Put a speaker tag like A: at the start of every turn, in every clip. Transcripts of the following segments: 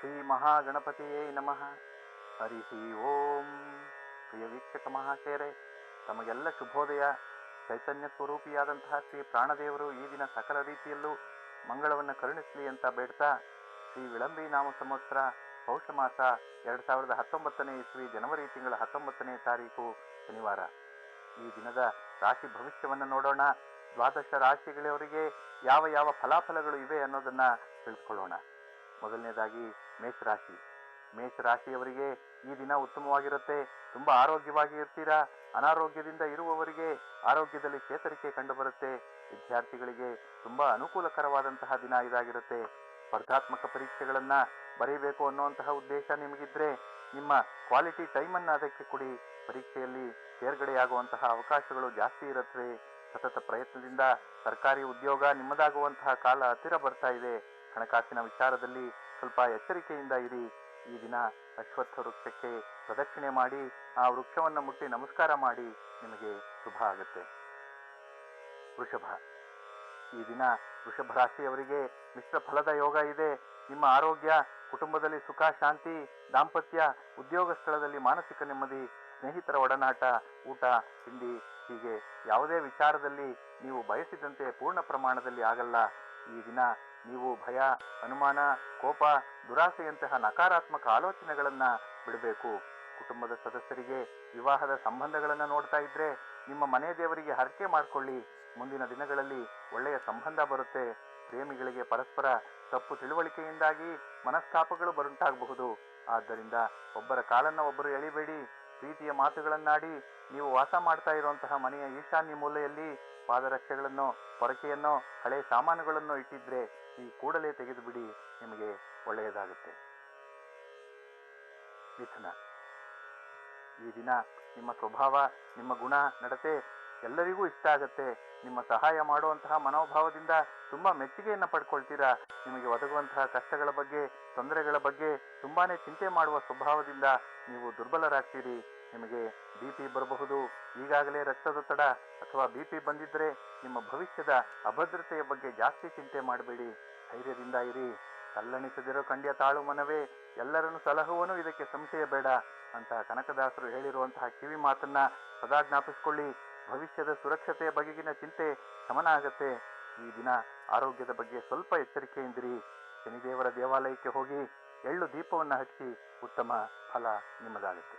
A: ಶ್ರೀ ಮಹಾಗಣಪತಿಯೇ ನಮಃ. ಹರಿ ಓಂ. ಪ್ರಿಯ ವೀಕ್ಷಕ ಮಹಾಶಯರೇ, ತಮಗೆಲ್ಲ ಶುಭೋದಯ. ಚೈತನ್ಯ ಸ್ವರೂಪಿಯಾದಂತಹ ಶ್ರೀ ಪ್ರಾಣದೇವರು ಈ ದಿನ ಸಕಲ ರೀತಿಯಲ್ಲೂ ಮಂಗಳವನ್ನು ಕರುಣಿಸಲಿ ಅಂತ ಬೇಡ್ತಾ ಶ್ರೀ ವಿಳಂಬಿ ನಾಮ ಸಂವತ್ಸರ ಪೌಷ ಮಾಸ ಎರಡು ಸಾವಿರದ ಹತ್ತೊಂಬತ್ತನೇ ಇಸ್ವಿ ಜನವರಿ ತಿಂಗಳ ಹತ್ತೊಂಬತ್ತನೇ ತಾರೀಕು ಶನಿವಾರ. ಈ ದಿನದ ರಾಶಿ ಭವಿಷ್ಯವನ್ನು ನೋಡೋಣ. ದ್ವಾದಶ ರಾಶಿಗಳವರಿಗೆ ಯಾವ ಯಾವ ಫಲಾಫಲಗಳು ಇವೆ ಅನ್ನೋದನ್ನ ತಿಳಿದುಕೊಳ್ಳೋಣ ಮೊದಲನೇದಾಗಿ ಮೇಷರಾಶಿ. ಮೇಷರಾಶಿಯವರಿಗೆ ಈ ದಿನ ಉತ್ತಮವಾಗಿರುತ್ತೆ. ತುಂಬಾ ಆರೋಗ್ಯವಾಗಿ ಇರ್ತೀರಾ? ಅನಾರೋಗ್ಯದಿಂದ ಇರುವವರಿಗೆ ಆರೋಗ್ಯದಲ್ಲಿ ಚೇತರಿಕೆ ಕಂಡುಬರುತ್ತೆ. ವಿದ್ಯಾರ್ಥಿಗಳಿಗೆ ತುಂಬಾ ಅನುಕೂಲಕರವಾದಂತಹ ದಿನ ಇದಾಗಿರುತ್ತೆ. ಸ್ಪರ್ಧಾತ್ಮಕ ಪರೀಕ್ಷೆಗಳನ್ನ ಬರೀಬೇಕು ಅನ್ನುವಂತಹ ಉದ್ದೇಶ ನಿಮಗಿದ್ರೆ ನಿಮ್ಮ ಕ್ವಾಲಿಟಿ ಟೈಮನ್ನು ಅದಕ್ಕೆ ಕೊಡಿ. ಪರೀಕ್ಷೆಯಲ್ಲಿ ತೇರ್ಗಡೆಯಾಗುವಂತಹ ಅವಕಾಶಗಳು ಜಾಸ್ತಿ ಇರುತ್ತವೆ ಸತತ ಪ್ರಯತ್ನದಿಂದ ಸರ್ಕಾರಿ ಉದ್ಯೋಗ ನಿಮ್ಮದಾಗುವಂತಹ ಕಾಲ ಹತ್ತಿರ ಬರ್ತಾ ಇದೆ. ಹಣಕಾಸಿನ ವಿಚಾರದಲ್ಲಿ ಸ್ವಲ್ಪ ಎಚ್ಚರಿಕೆಯಿಂದ ಇರಿ. ಈ ದಿನ ಅಶ್ವತ್ಥ ವೃಕ್ಷಕ್ಕೆ ಪ್ರದಕ್ಷಿಣೆ ಮಾಡಿ ಆ ವೃಕ್ಷವನ್ನು ಮುಟ್ಟಿ ನಮಸ್ಕಾರ ಮಾಡಿ ನಿಮಗೆ ಶುಭ ಆಗುತ್ತೆ. ವೃಷಭ, ಈ ದಿನ ವೃಷಭ ರಾಶಿಯವರಿಗೆ ಮಿಶ್ರ ಫಲದ ಯೋಗ ಇದೆ. ನಿಮ್ಮ ಆರೋಗ್ಯ, ಕುಟುಂಬದಲ್ಲಿ ಸುಖ, ಶಾಂತಿ, ದಾಂಪತ್ಯ, ಉದ್ಯೋಗ ಸ್ಥಳದಲ್ಲಿ ಮಾನಸಿಕ ನೆಮ್ಮದಿ, ಸ್ನೇಹಿತರ ಒಡನಾಟ, ಊಟ, ತಿಂಡಿ, ಹೀಗೆ ಯಾವುದೇ ವಿಚಾರದಲ್ಲಿ ನೀವು ಬಯಸಿದಂತೆ ಪೂರ್ಣ ಪ್ರಮಾಣದಲ್ಲಿ ಆಗಲ್ಲ. ಈ ದಿನ ನೀವು ಭಯ, ಅನುಮಾನ, ಕೋಪ, ದುರಾಸೆಯಂತಹ ನಕಾರಾತ್ಮಕ ಆಲೋಚನೆಗಳನ್ನ ಬಿಡಬೇಕು. ಕುಟುಂಬದ ಸದಸ್ಯರಿಗೆ ವಿವಾಹದ ಸಂಬಂಧಗಳನ್ನು ನೋಡ್ತಾ ಇದ್ರೆ ನಿಮ್ಮ ಮನೆ ದೇವರಿಗೆ ಹರಕೆ ಮಾಡಿಕೊಳ್ಳಿ. ಮುಂದಿನ ದಿನಗಳಲ್ಲಿ ಒಳ್ಳೆಯ ಸಂಬಂಧ ಬರುತ್ತೆ. ಪ್ರೇಮಿಗಳಿಗೆ ಪರಸ್ಪರ ತಪ್ಪು ತಿಳುವಳಿಕೆಯಿಂದಾಗಿ ಮನಸ್ತಾಪಗಳು ಬರುಂಟಾಗಬಹುದು. ಆದ್ದರಿಂದ ಒಬ್ಬರ ಕಾಲನ್ನ ಒಬ್ಬರು ಎಳಿಬೇಡಿ. ಪ್ರೀತಿಯ ಮಾತುಗಳನ್ನಾಡಿ ನೀವು ವಾಸ ಮಾಡ್ತಾ ಇರುವಂತಹ ಮನೆಯ ಈಶಾನ್ಯ ಮೂಲೆಯಲ್ಲಿ ಪಾದರಕ್ಷೆಗಳನ್ನು, ಪೊರಕೆಯನ್ನು, ಹಳೆ ಸಾಮಾನುಗಳನ್ನು ಇಟ್ಟಿದ್ರೆ ಈ ಕೂಡಲೇ ತೆಗೆದುಬಿಡಿ, ನಿಮಗೆ ಒಳ್ಳೆಯದಾಗುತ್ತೆ. ಮಿಥುನ, ಈ ದಿನ ನಿಮ್ಮ ಸ್ವಭಾವ, ನಿಮ್ಮ ಗುಣ, ನಡತೆ ಎಲ್ಲರಿಗೂ ಇಷ್ಟ ಆಗುತ್ತೆ. ನಿಮ್ಮ ಸಹಾಯ ಮಾಡುವಂತಹ ಮನೋಭಾವದಿಂದ ತುಂಬಾ ಮೆಚ್ಚುಗೆಯನ್ನು ಪಡ್ಕೊಳ್ತೀರಾ? ನಿಮಗೆ ಒದಗುವಂತಹ ಕಷ್ಟಗಳ ಬಗ್ಗೆ, ತೊಂದರೆಗಳ ಬಗ್ಗೆ ತುಂಬಾನೇ ಚಿಂತೆ ಮಾಡುವ ಸ್ವಭಾವದಿಂದ ನೀವು ದುರ್ಬಲರಾಗ್ತೀರಿ. ನಿಮಗೆ ಬಿ ಪಿ ಬರಬಹುದು, ಈಗಾಗಲೇ ರಕ್ತದೊತ್ತಡ ಅಥವಾ ಬಿ ಪಿ ಬಂದಿದ್ರೆ ನಿಮ್ಮ ಭವಿಷ್ಯದ ಅಭದ್ರತೆಯ ಬಗ್ಗೆ ಜಾಸ್ತಿ ಚಿಂತೆ ಮಾಡಬೇಡಿ. ಧೈರ್ಯದಿಂದ ಇರಿ. ತಲ್ಲಣಿಸದಿರೋ ಕಂಡ್ಯ ತಾಳು ಮನವೇ, ಎಲ್ಲರನ್ನು ಸಲಹುವನು, ಇದಕ್ಕೆ ಸಂಶಯ ಬೇಡ ಅಂತ ಕನಕದಾಸರು ಹೇಳಿರುವಂತಹ ಕಿವಿ ಮಾತನ್ನ ಸದಾ ಜ್ಞಾಪಿಸಿಕೊಳ್ಳಿ. ಭವಿಷ್ಯದ ಸುರಕ್ಷತೆಯ ಬಗೆಗಿನ ಚಿಂತೆ ಶಮನ ಆಗತ್ತೆ ಈ ದಿನ ಆರೋಗ್ಯದ ಬಗ್ಗೆ ಸ್ವಲ್ಪ ಎಚ್ಚರಿಕೆಯಿಂದಿರಿ. ಶನಿದೇವರ ದೇವಾಲಯಕ್ಕೆ ಹೋಗಿ ಎಳ್ಳು ದೀಪವನ್ನು ಹಚ್ಚಿ ಉತ್ತಮ ಫಲ ನಿಮ್ಮದಾಗುತ್ತೆ.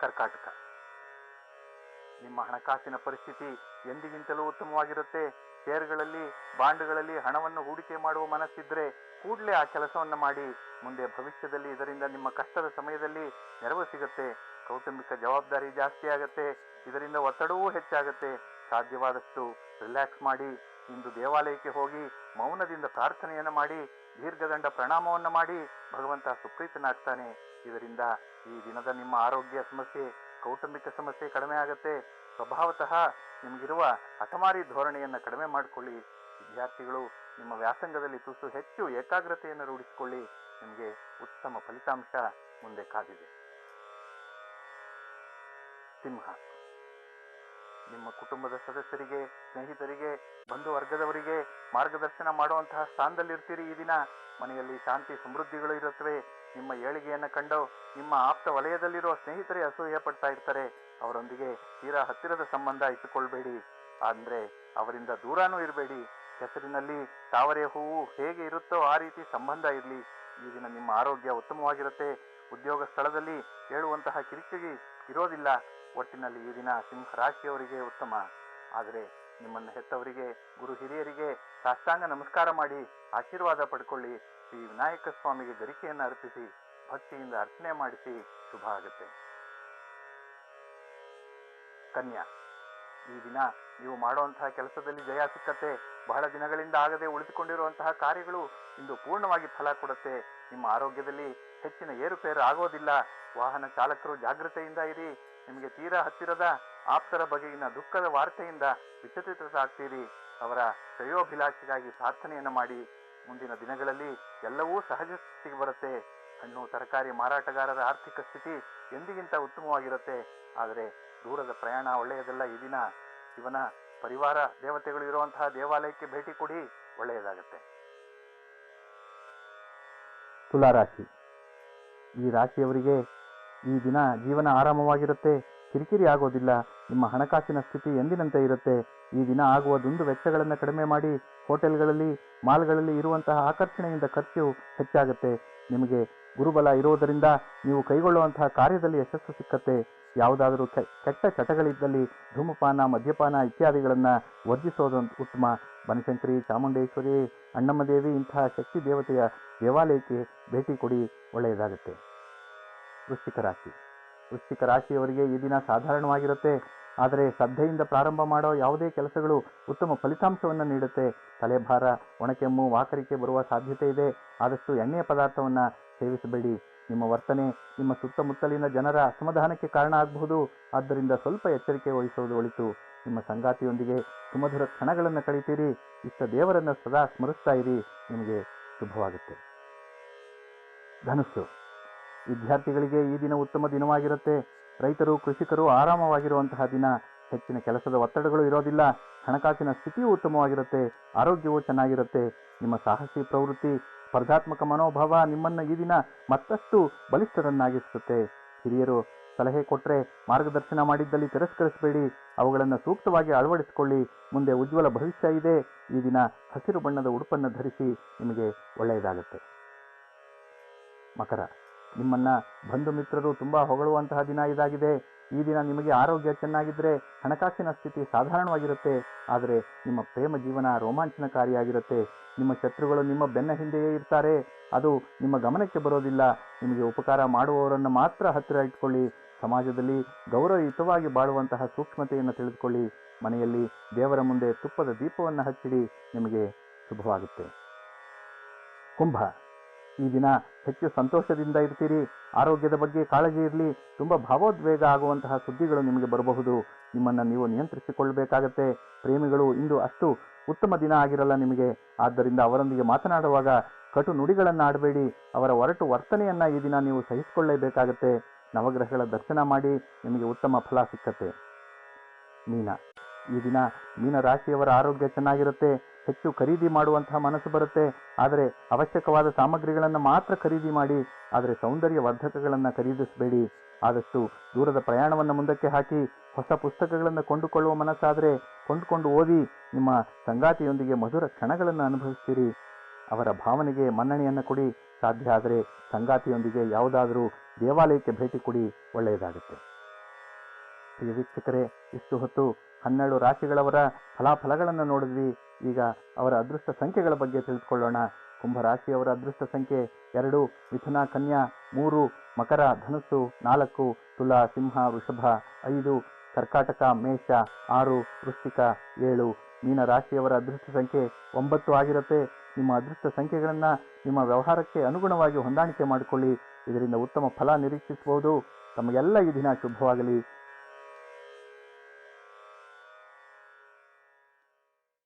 A: ಕರ್ಕಾಟಕ. ನಿಮ್ಮ ಹಣಕಾಸಿನ ಪರಿಸ್ಥಿತಿ ಎಂದಿಗಿಂತಲೂ ಉತ್ತಮವಾಗಿರುತ್ತೆ. ಶೇರ್ಗಳಲ್ಲಿ ಬಾಂಡ್ಗಳಲ್ಲಿ ಹಣವನ್ನು ಹೂಡಿಕೆ ಮಾಡುವ ಮನಸ್ಸಿದ್ರೆ ಕೂಡಲೇ ಆ ಕೆಲಸವನ್ನು ಮಾಡಿ. ಮುಂದೆ ಭವಿಷ್ಯದಲ್ಲಿ ಇದರಿಂದ ನಿಮ್ಮ ಕಷ್ಟದ ಸಮಯದಲ್ಲಿ ನೆರವು ಸಿಗುತ್ತೆ. ಕೌಟುಂಬಿಕ ಜವಾಬ್ದಾರಿ ಜಾಸ್ತಿ ಆಗುತ್ತೆ. ಇದರಿಂದ ಒತ್ತಡವೂ ಹೆಚ್ಚಾಗುತ್ತೆ. ಸಾಧ್ಯವಾದಷ್ಟು ರಿಲ್ಯಾಕ್ಸ್ ಮಾಡಿ. ಇಂದು ದೇವಾಲಯಕ್ಕೆ ಹೋಗಿ ಮೌನದಿಂದ ಪ್ರಾರ್ಥನೆಯನ್ನು ಮಾಡಿ, ದೀರ್ಘದಂಡ ಪ್ರಣಾಮವನ್ನು ಮಾಡಿ ಭಗವಂತ ಸುಪ್ರೀತನಾಗ್ತಾನೆ. ಇದರಿಂದ ಈ ದಿನದ ನಿಮ್ಮ ಆರೋಗ್ಯ ಸಮಸ್ಯೆ ಕೌಟುಂಬಿಕ ಸಮಸ್ಯೆ ಕಡಿಮೆ ಆಗತ್ತೆ. ಸ್ವಭಾವತಃ ನಿಮಗಿರುವ ಹಠಮಾರಿ ಧೋರಣೆಯನ್ನು ಕಡಿಮೆ ಮಾಡಿಕೊಳ್ಳಿ. ವಿದ್ಯಾರ್ಥಿಗಳು ನಿಮ್ಮ ವ್ಯಾಸಂಗದಲ್ಲಿ ತುಸು ಹೆಚ್ಚು ಏಕಾಗ್ರತೆಯನ್ನು ರೂಢಿಸಿಕೊಳ್ಳಿ. ನಿಮಗೆ ಉತ್ತಮ ಫಲಿತಾಂಶ ಮುಂದೆ ಕಾದಿದೆ. ಸಿಂಹ. ನಿಮ್ಮ ಕುಟುಂಬದ ಸದಸ್ಯರಿಗೆ, ಸ್ನೇಹಿತರಿಗೆ, ಬಂಧು ವರ್ಗದವರಿಗೆ ಮಾರ್ಗದರ್ಶನ ಮಾಡುವಂತಹ ಸ್ಥಾನದಲ್ಲಿರ್ತೀರಿ ಈ ದಿನ. ಮನೆಯಲ್ಲಿ ಶಾಂತಿ ಸಮೃದ್ಧಿಗಳು ಇರುತ್ತವೆ. ನಿಮ್ಮ ಏಳಿಗೆಯನ್ನು ಕಂಡು ನಿಮ್ಮ ಆಪ್ತ ವಲಯದಲ್ಲಿರುವ ಸ್ನೇಹಿತರೇ ಅಸೂಯೆ ಪಡ್ತಾ ಇರ್ತಾರೆ. ಅವರೊಂದಿಗೆ ತೀರಾ ಹತ್ತಿರದ ಸಂಬಂಧ ಇಟ್ಟುಕೊಳ್ಬೇಡಿ. ಅಂದ್ರೆ ಅವರಿಂದ ದೂರನೂ ಇರಬೇಡಿ. ಹೆಸರಿನಲ್ಲಿ ತಾವರೆ ಹೂವು ಹೇಗೆ ಇರುತ್ತೋ ಆ ರೀತಿ ಸಂಬಂಧ ಇರಲಿ. ಈ ದಿನ ನಿಮ್ಮ ಆರೋಗ್ಯ ಉತ್ತಮವಾಗಿರುತ್ತೆ. ಉದ್ಯೋಗ ಸ್ಥಳದಲ್ಲಿ ಹೇಳುವಂತಹ ಕಿರಿಕಿರಿ ಇರೋದಿಲ್ಲ. ಒಟ್ಟಿನಲ್ಲಿ ಈ ದಿನ ಸಿಂಹ ರಾಶಿಯವರಿಗೆ ಉತ್ತಮ. ಆದರೆ ನಿಮ್ಮನ್ನು ಹೆತ್ತವರಿಗೆ, ಗುರು ಹಿರಿಯರಿಗೆ ಸಾಷ್ಟಾಂಗ ನಮಸ್ಕಾರ ಮಾಡಿ ಆಶೀರ್ವಾದ ಪಡ್ಕೊಳ್ಳಿ. ಶ್ರೀ ವಿನಾಯಕ ಸ್ವಾಮಿಗೆ ಗರಿಕೆಯನ್ನು ಅರ್ಪಿಸಿ, ಭಕ್ತಿಯಿಂದ ಅರ್ಚನೆ ಮಾಡಿಸಿ ಶುಭ ಆಗುತ್ತೆ. ಕನ್ಯಾ, ಈ ದಿನ ನೀವು ಮಾಡುವಂತಹ ಕೆಲಸದಲ್ಲಿ ಜಯ ಸಿಕ್ಕತ್ತೆ ಬಹಳ ದಿನಗಳಿಂದ ಆಗದೆ ಉಳಿದುಕೊಂಡಿರುವಂತಹ ಕಾರ್ಯಗಳು ಇಂದು ಪೂರ್ಣವಾಗಿ ಫಲ ಕೊಡುತ್ತೆ. ನಿಮ್ಮ ಆರೋಗ್ಯದಲ್ಲಿ ಹೆಚ್ಚಿನ ಏರುಪೇರು ಆಗೋದಿಲ್ಲ. ವಾಹನ ಚಾಲಕರು ಜಾಗೃತೆಯಿಂದ ಇರಿ. ನಿಮಗೆ ತೀರಾ ಹತ್ತಿರದ, ಆಪ್ತರ ಬಗೆಗಿನ ದುಃಖದ ವಾರ್ತೆಯಿಂದ ವಿಚಲಿತರಾಗ್ತೀರಿ ಅವರ ಶ್ರೇಯೋಭಿಲಾಷೆಗಾಗಿ ಪ್ರಾರ್ಥನೆಯನ್ನು ಮಾಡಿ ಮುಂದಿನ ದಿನಗಳಲ್ಲಿ ಎಲ್ಲವೂ ಸಹಜ ಸ್ಥಿತಿಗೆ ಬರುತ್ತೆ. ಹಣ್ಣು, ತರಕಾರಿ, ಮಾರಾಟಗಾರರ ಆರ್ಥಿಕ ಸ್ಥಿತಿ ಎಂದಿಗಿಂತ ಉತ್ತಮವಾಗಿರುತ್ತೆ. ಆದರೆ ದೂರದ ಪ್ರಯಾಣ ಒಳ್ಳೆಯದಲ್ಲ ಈ ದಿನ. ಇವನ ಪರಿವಾರ, ದೇವತೆಗಳು ಇರುವಂತಹ ದೇವಾಲಯಕ್ಕೆ ಭೇಟಿ ಕೊಡಿ, ಒಳ್ಳೆಯದಾಗುತ್ತೆ. ತುಲಾರಾಶಿ. ಈ ರಾಶಿಯವರಿಗೆ ಈ ದಿನ ಜೀವನ ಆರಾಮವಾಗಿರುತ್ತೆ. ಕಿರಿಕಿರಿ ಆಗೋದಿಲ್ಲ. ನಿಮ್ಮ ಹಣಕಾಸಿನ ಸ್ಥಿತಿ ಎಂದಿನಂತೆ ಇರುತ್ತೆ. ಈ ದಿನ ಆಗುವ ದುಂದು ವೆಚ್ಚಗಳನ್ನು ಕಡಿಮೆ ಮಾಡಿ ಹೋಟೆಲ್ಗಳಲ್ಲಿ, ಮಾಲ್ಗಳಲ್ಲಿ ಇರುವಂತಹ ಆಕರ್ಷಣೆಯಿಂದ ಖರ್ಚು ಹೆಚ್ಚಾಗುತ್ತೆ. ನಿಮಗೆ ಗುರುಬಲ ಇರುವುದರಿಂದ ನೀವು ಕೈಗೊಳ್ಳುವಂತಹ ಕಾರ್ಯದಲ್ಲಿ ಯಶಸ್ಸು ಸಿಕ್ಕತ್ತೆ. ಯಾವುದಾದರೂ ಕೆಟ್ಟ ಚಟಗಳಿದ್ದಲ್ಲಿ ಧೂಮಪಾನ, ಮದ್ಯಪಾನ ಇತ್ಯಾದಿಗಳನ್ನು ವರ್ಜಿಸೋದು ಉತ್ತಮ. ಬನಶಂಕರಿ, ಚಾಮುಂಡೇಶ್ವರಿ ಅಣ್ಣಮ್ಮ ದೇವಿ ಇಂತಹ ಶಕ್ತಿ ದೇವತೆಯ ದೇವಾಲಯಕ್ಕೆ ಭೇಟಿ ಕೊಡಿ, ಒಳ್ಳೆಯದಾಗುತ್ತೆ. ವೃಶ್ಚಿಕ ರಾಶಿ. ವೃಶ್ಚಿಕ ರಾಶಿಯವರಿಗೆ ಈ ದಿನ ಸಾಧಾರಣವಾಗಿರುತ್ತೆ. ಆದರೆ ಶ್ರದ್ಧೆಯಿಂದ ಪ್ರಾರಂಭ ಮಾಡೋ ಯಾವುದೇ ಕೆಲಸಗಳು ಉತ್ತಮ ಫಲಿತಾಂಶವನ್ನು ನೀಡುತ್ತೆ. ತಲೆಭಾರ, ಒಣಕೆಮ್ಮು, ವಾಕರಿಕೆ ಬರುವ ಸಾಧ್ಯತೆ ಇದೆ. ಆದಷ್ಟು ಎಣ್ಣೆಯ ಪದಾರ್ಥವನ್ನು ಸೇವಿಸಬೇಡಿ. ನಿಮ್ಮ ವರ್ತನೆ ನಿಮ್ಮ ಸುತ್ತಮುತ್ತಲಿನ ಜನರ ಅಸಮಾಧಾನಕ್ಕೆ ಕಾರಣ ಆಗಬಹುದು. ಆದ್ದರಿಂದ ಸ್ವಲ್ಪ ಎಚ್ಚರಿಕೆ ವಹಿಸುವುದು ಒಳಿತು. ನಿಮ್ಮ ಸಂಗಾತಿಯೊಂದಿಗೆ ಸುಮಧುರ ಕ್ಷಣಗಳನ್ನು ಕಳಿತೀರಿ. ಇಷ್ಟ ದೇವರನ್ನು ಸದಾ ಸ್ಮರಿಸ್ತಾ ಇರಿ. ನಿಮಗೆ ಶುಭವಾಗುತ್ತೆ. ಧನುಸ್ಸು. ವಿದ್ಯಾರ್ಥಿಗಳಿಗೆ ಈ ದಿನ ಉತ್ತಮ ದಿನವಾಗಿರುತ್ತೆ. ರೈತರು, ಕೃಷಿಕರು ಆರಾಮವಾಗಿರುವಂತಹ ದಿನ. ಹೆಚ್ಚಿನ ಕೆಲಸದ ಒತ್ತಡಗಳು ಇರೋದಿಲ್ಲ. ಹಣಕಾಸಿನ ಸ್ಥಿತಿಯೂ ಉತ್ತಮವಾಗಿರುತ್ತೆ. ಆರೋಗ್ಯವೂ ಚೆನ್ನಾಗಿರುತ್ತೆ. ನಿಮ್ಮ ಸಾಹಸಿ ಪ್ರವೃತ್ತಿ, ಸ್ಪರ್ಧಾತ್ಮಕ ಮನೋಭಾವ ನಿಮ್ಮನ್ನು ಈ ದಿನ ಮತ್ತಷ್ಟು ಬಲಿಷ್ಠರನ್ನಾಗಿಸುತ್ತೆ ಹಿರಿಯರು ಸಲಹೆ ಕೊಟ್ಟರೆ ಮಾರ್ಗದರ್ಶನ ಮಾಡಿದ್ದಲ್ಲಿ ತಿರಸ್ಕರಿಸಬೇಡಿ. ಅವುಗಳನ್ನು ಸೂಕ್ತವಾಗಿ ಅಳವಡಿಸಿಕೊಳ್ಳಿ. ಮುಂದೆ ಉಜ್ವಲ ಭವಿಷ್ಯ ಇದೆ. ಈ ದಿನ ಹಸಿರು ಬಣ್ಣದ ಉಡುಪನ್ನು ಧರಿಸಿ ನಿಮಗೆ ಒಳ್ಳೆಯದಾಗುತ್ತೆ. ಮಕರ. ನಿಮ್ಮನ್ನ ಬಂಧು ಮಿತ್ರರು ತುಂಬಾ ಹೊಗಳುವಂತಹ ದಿನ ಇದಾಗಿದೆ. ಈ ದಿನ ನಿಮಗೆ ಆರೋಗ್ಯ ಚೆನ್ನಾಗಿದ್ದರೆ ಹಣಕಾಸಿನ ಸ್ಥಿತಿ ಸಾಧಾರಣವಾಗಿರುತ್ತೆ. ಆದರೆ ನಿಮ್ಮ ಪ್ರೇಮ ಜೀವನ ರೋಮಾಂಚನಕಾರಿಯಾಗಿರುತ್ತೆ ನಿಮ್ಮ ಶತ್ರುಗಳು ನಿಮ್ಮ ಬೆನ್ನ ಹಿಂದೆಯೇ ಇರ್ತಾರೆ. ಅದು ನಿಮ್ಮ ಗಮನಕ್ಕೆ ಬರೋದಿಲ್ಲ. ನಿಮಗೆ ಉಪಕಾರ ಮಾಡುವವರನ್ನು ಮಾತ್ರ ಹತ್ತಿರ ಇಟ್ಕೊಳ್ಳಿ. ಸಮಾಜದಲ್ಲಿ ಗೌರವಯುತವಾಗಿ ಬಾಳುವಂತಹ ಸೂಕ್ಷ್ಮತೆಯನ್ನು ತಿಳಿದುಕೊಳ್ಳಿ. ಮನೆಯಲ್ಲಿ ದೇವರ ಮುಂದೆ ತುಪ್ಪದ ದೀಪವನ್ನು ಹಚ್ಚಿಡಿ. ನಿಮಗೆ ಶುಭವಾಗುತ್ತೆ. ಕುಂಭ. ಈ ದಿನ ಹೆಚ್ಚು ಸಂತೋಷದಿಂದ ಇರ್ತೀರಿ. ಆರೋಗ್ಯದ ಬಗ್ಗೆ ಕಾಳಜಿ ಇರಲಿ. ತುಂಬ ಭಾವೋದ್ವೇಗ ಆಗುವಂತಹ ಸುದ್ದಿಗಳು ನಿಮಗೆ ಬರಬಹುದು. ನಿಮ್ಮನ್ನು ನೀವು ನಿಯಂತ್ರಿಸಿಕೊಳ್ಳಬೇಕಾಗತ್ತೆ ಪ್ರೇಮಿಗಳು ಇಂದು ಅಷ್ಟು ಉತ್ತಮ ದಿನ ಆಗಿರಲ್ಲ ನಿಮಗೆ. ಆದ್ದರಿಂದ ಅವರೊಂದಿಗೆ ಮಾತನಾಡುವಾಗ ಕಟು ನುಡಿಗಳನ್ನು ಆಡಬೇಡಿ ಅವರ ಒರಟು ವರ್ತನೆಯನ್ನ ಈ ದಿನ ನೀವು ಸಹಿಸಿಕೊಳ್ಳಲೇಬೇಕಾಗತ್ತೆ ನವಗ್ರಹಗಳ ದರ್ಶನ ಮಾಡಿ ನಿಮಗೆ ಉತ್ತಮ ಫಲ ಸಿಕ್ಕತ್ತೆ. ಮೀನ, ಈ ದಿನ ಮೀನ ರಾಶಿಯವರ ಆರೋಗ್ಯ ಚೆನ್ನಾಗಿರುತ್ತೆ. ಹೆಚ್ಚು ಖರೀದಿ ಮಾಡುವಂತಹ ಮನಸ್ಸು ಬರುತ್ತೆ. ಆದರೆ ಅವಶ್ಯಕವಾದ ಸಾಮಗ್ರಿಗಳನ್ನು ಮಾತ್ರ ಖರೀದಿ ಮಾಡಿ, ಆದರೆ ಸೌಂದರ್ಯ ವರ್ಧಕಗಳನ್ನು ಖರೀದಿಸಬೇಡಿ. ಆದಷ್ಟು ದೂರದ ಪ್ರಯಾಣವನ್ನು ಮುಂದಕ್ಕೆ ಹಾಕಿ, ಹೊಸ ಪುಸ್ತಕಗಳನ್ನು ಕೊಂಡುಕೊಳ್ಳುವ ಮನಸ್ಸಾದರೆ ಕೊಂಡುಕೊಂಡು ಓದಿ, ನಿಮ್ಮ ಸಂಗಾತಿಯೊಂದಿಗೆ ಮಧುರ ಕ್ಷಣಗಳನ್ನು ಅನುಭವಿಸ್ತೀರಿ. ಅವರ ಭಾವನೆಗೆ ಮನ್ನಣೆಯನ್ನು ಕೊಡಿ. ಸಾಧ್ಯ ಆದರೆ ಸಂಗಾತಿಯೊಂದಿಗೆ ಯಾವುದಾದರೂ ದೇವಾಲಯಕ್ಕೆ ಭೇಟಿ ಕೊಡಿ. ಒಳ್ಳೆಯದಾಗುತ್ತೆ. ಪ್ರಿಯ ವೀಕ್ಷಕರೇ, ಇಷ್ಟು ಹೊತ್ತು ಹನ್ನೆರಡು ರಾಶಿಗಳವರ ಫಲಾಫಲಗಳನ್ನು ನೋಡಿದ್ವಿ. ಈಗ ಅವರ ಅದೃಷ್ಟ ಸಂಖ್ಯೆಗಳ ಬಗ್ಗೆ ತಿಳಿದುಕೊಳ್ಳೋಣ. ಕುಂಭರಾಶಿಯವರ ಅದೃಷ್ಟ ಸಂಖ್ಯೆ ಎರಡು, ಮಿಥುನ ಕನ್ಯಾ ಮೂರು, ಮಕರ ಧನುಸ್ಸು ನಾಲ್ಕು, ತುಲಾ ಸಿಂಹ ವೃಷಭ ಐದು, ಕರ್ಕಾಟಕ ಮೇಷ ಆರು, ವೃಶ್ಚಿಕ ಏಳು. ಮೀನ ರಾಶಿಯವರ ಅದೃಷ್ಟ ಸಂಖ್ಯೆ ಒಂಬತ್ತು ಆಗಿರುತ್ತೆ. ನಿಮ್ಮ ಅದೃಷ್ಟ ಸಂಖ್ಯೆಗಳನ್ನು ನಿಮ್ಮ ವ್ಯವಹಾರಕ್ಕೆ ಅನುಗುಣವಾಗಿ ಹೊಂದಾಣಿಕೆ ಮಾಡಿಕೊಳ್ಳಿ. ಇದರಿಂದ ಉತ್ತಮ ಫಲ ನಿರೀಕ್ಷಿಸಬಹುದು. ತಮಗೆಲ್ಲ ಈ ದಿನ ಶುಭವಾಗಲಿ.